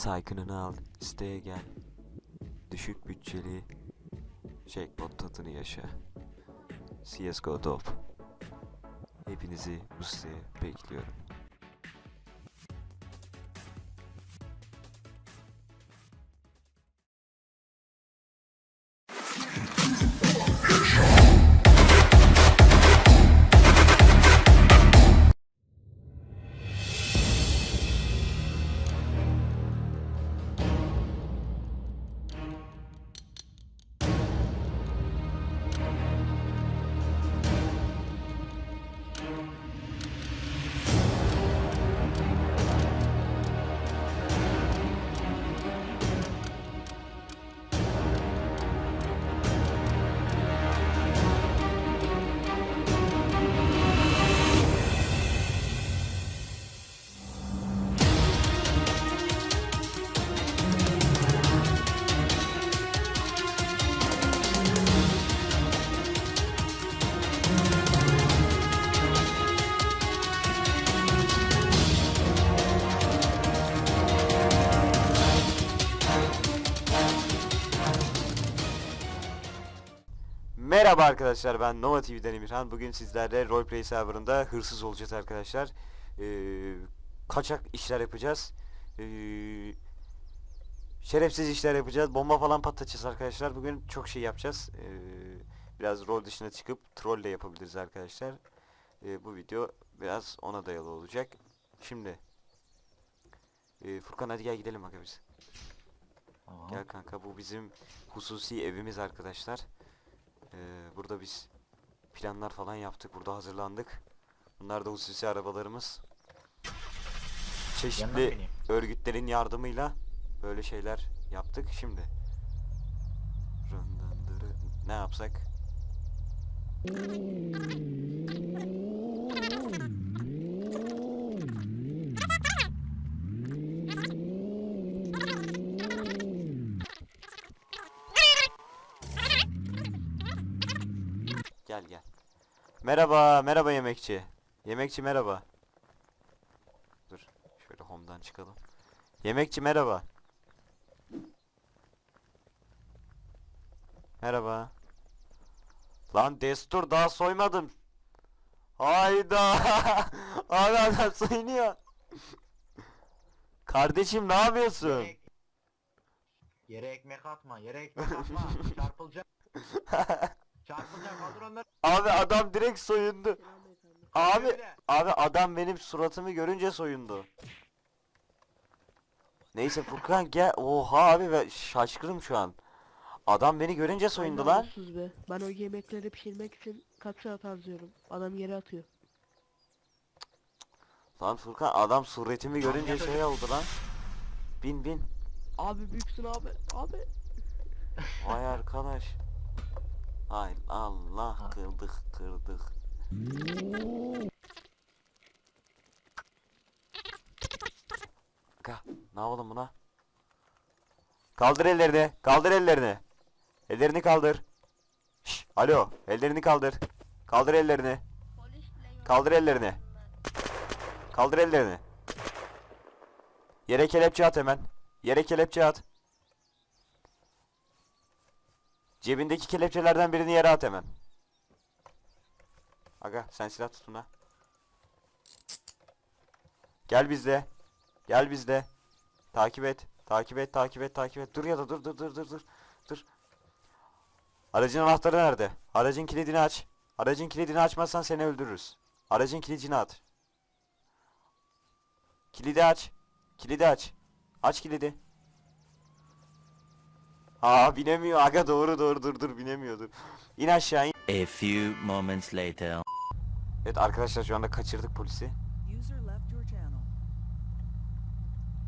Saykınını al, isteğe gel. Düşük bütçeli jackpot tadını yaşa. CSGO Top. Hepinizi bu siteye bekliyorum. Merhaba arkadaşlar ben Nova TV'den Emirhan. Bugün sizlerle Roleplay serverında hırsız olacağız arkadaşlar. Ee, kaçak işler yapacağız. Ee, şerefsiz işler yapacağız. Bomba falan patlatacağız arkadaşlar. Bugün çok şey yapacağız. Ee, biraz rol dışına çıkıp troll de yapabiliriz arkadaşlar. Ee, bu video biraz ona dayalı olacak. Şimdi ee, Furkan hadi gel gidelim aga biz. Gel kanka bu bizim hususi evimiz arkadaşlar. Ee, burada biz planlar falan yaptık. Burada hazırlandık. Bunlar da hususi arabalarımız. Çeşitli örgütlerin yardımıyla böyle şeyler yaptık. Şimdi ne yapsak? Gel gel. Merhaba, merhaba yemekçi. Yemekçi merhaba. Dur, şöyle home'dan çıkalım. Yemekçi merhaba. Merhaba. Lan destur daha soymadım. Hayda. Abi adam soyunuyor. Kardeşim ne yapıyorsun? Yere, yere ekmek atma, yere ekmek atma. Çarpılacak. Çarpılacak kaldır onları. Abi adam direkt soyundu. Abi Öyle. Abi adam benim suratımı görünce soyundu. Neyse Furkan gel. Oha abi ben şaşkınım şu an. Adam beni görünce soyundu lan. namussuz be. Ben o yemekleri pişirmek için kaç saat harcıyorum. Adam yere atıyor. Lan Furkan adam suretimi görünce şey oldu lan. Bin bin. Abi büyüksün abi. Abi. Vay arkadaş. Ay Allah kırdık kırdık. Ka, ne yapalım buna? Kaldır ellerini, kaldır ellerini. Ellerini kaldır. Şş, alo, ellerini kaldır. Kaldır ellerini. Kaldır ellerini. Kaldır ellerini. Yere kelepçe at hemen. Yere kelepçe at. Cebindeki kelepçelerden birini yere at hemen. Aga sen silah tut buna. Gel bizde. Gel bizde. Takip et. Takip et, takip et, takip et. Dur ya da dur dur dur dur dur. Dur. Aracın anahtarı nerede? Aracın kilidini aç. Aracın kilidini açmazsan seni öldürürüz. Aracın kilidini aç. Kilidi aç. Kilidi aç. Aç kilidi. Aa binemiyor. Aga doğru doğru dur dur binemiyordu. İn aşağı in. A few moments later. Evet arkadaşlar şu anda kaçırdık polisi.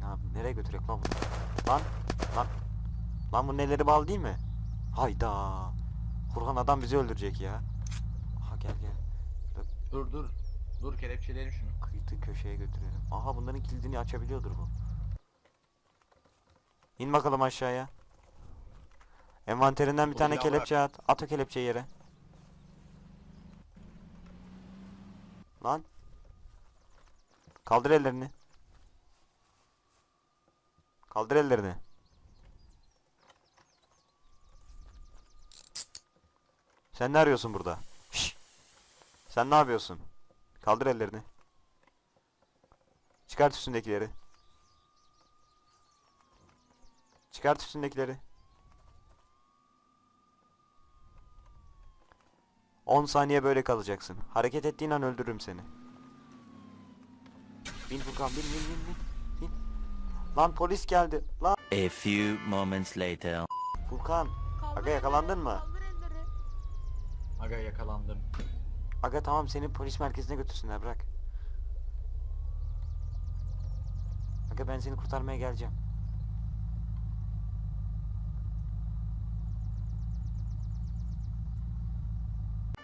Ya nereye götürek lan bunu? Lan lan. Lan bu neleri bal değil mi? Hayda. Furkan adam bizi öldürecek ya. Aha gel gel. Dur dur. Dur kelepçelerin şunu. Kıytı köşeye götürelim. Aha bunların kilidini açabiliyordur bu. İn bakalım aşağıya. Envanterinden bir tane Silahı kelepçe at. At o kelepçeyi yere. Lan. Kaldır ellerini. Kaldır ellerini. Sen ne arıyorsun burada? Şşş. Sen ne yapıyorsun? Kaldır ellerini. Çıkart üstündekileri. Çıkart üstündekileri. 10 saniye böyle kalacaksın. Hareket ettiğin an öldürürüm seni. Bin Furkan bin bin bin bin. bin. Lan polis geldi. Lan A few moments later. Furkan. Aga yakalandın mı? Aga yakalandım. Aga tamam seni polis merkezine götürsünler bırak. Aga ben seni kurtarmaya geleceğim.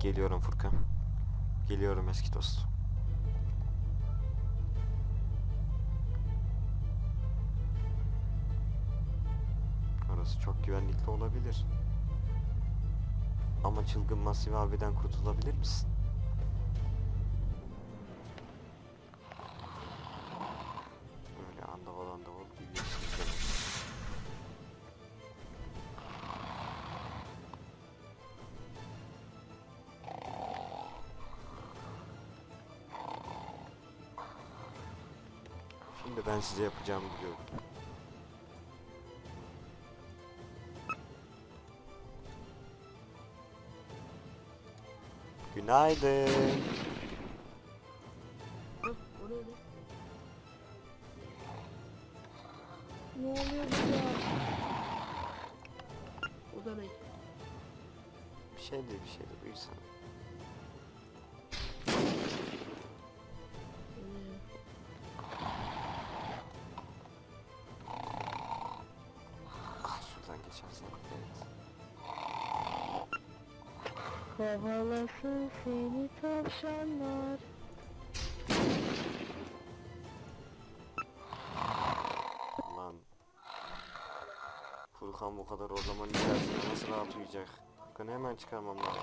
Geliyorum Furkan. Geliyorum eski dost. Orası çok güvenlikli olabilir. Ama çılgın Masif abiden kurtulabilir misin? Şimdi ben size yapacağımı biliyorum. Günaydın. Hı, o neydi? Ne oluyor burada? O da ne? Bir şey değil bir şey değil uyusana. Kovalasın seni tavşanlar. Lan. Furkan bu kadar orlamanın içerisinde nasıl rahat uyuyacak? Furkan'ı hemen çıkarmam lazım.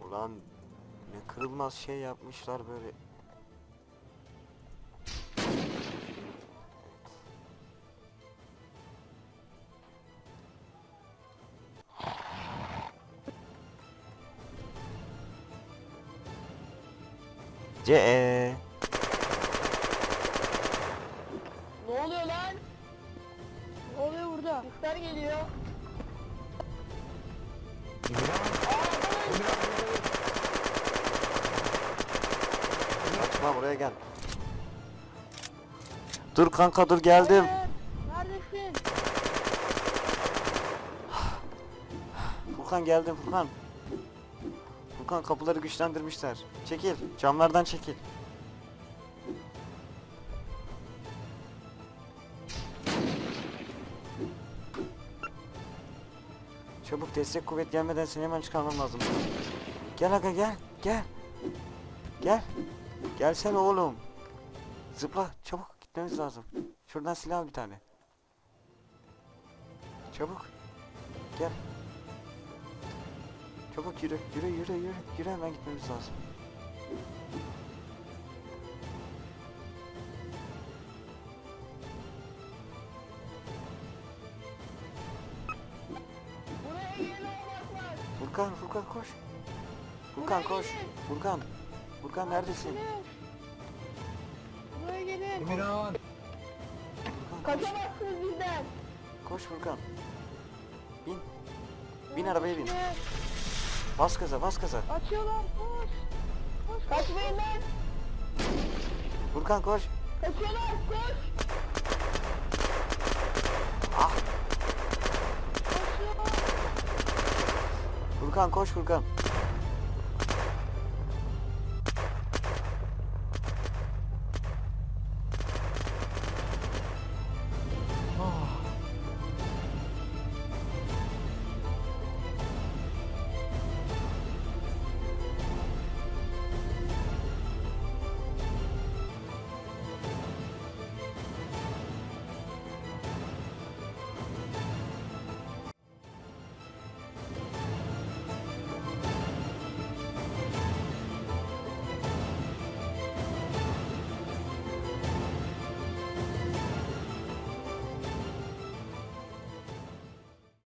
Ulan ne kırılmaz şey yapmışlar böyle. C e. Ne oluyor lan? Ne oluyor burada? Sesler geliyor. Kaçma buraya gel. Dur kanka dur geldim. Hayır, Neredesin? Furkan geldim Furkan. Furkan kapıları güçlendirmişler. Çekil. Camlardan çekil. Çabuk destek kuvvet gelmeden seni hemen çıkarmam lazım. Gel aga gel. Gel. Gel. Gelsene oğlum. Zıpla. Çabuk gitmemiz lazım. Şuradan silah bir tane. Çabuk. Gel. Çabuk yürü, yürü, yürü, yürü, yürü hemen gitmemiz lazım. Gelin. Furkan, Furkan koş. Furkan koş. Furkan. Furkan neredesin? Buraya gelin. Emirhan. Kaçamazsınız bizden. Koş Furkan. Bin. Bin arabaya bin. Bas gaza, bas gaza. Açıyorlar. Koş. Koş. Kaçmayın lan. Furkan koş. Kaçıyorlar koş. Ah. Koşuyor. Furkan koş Furkan.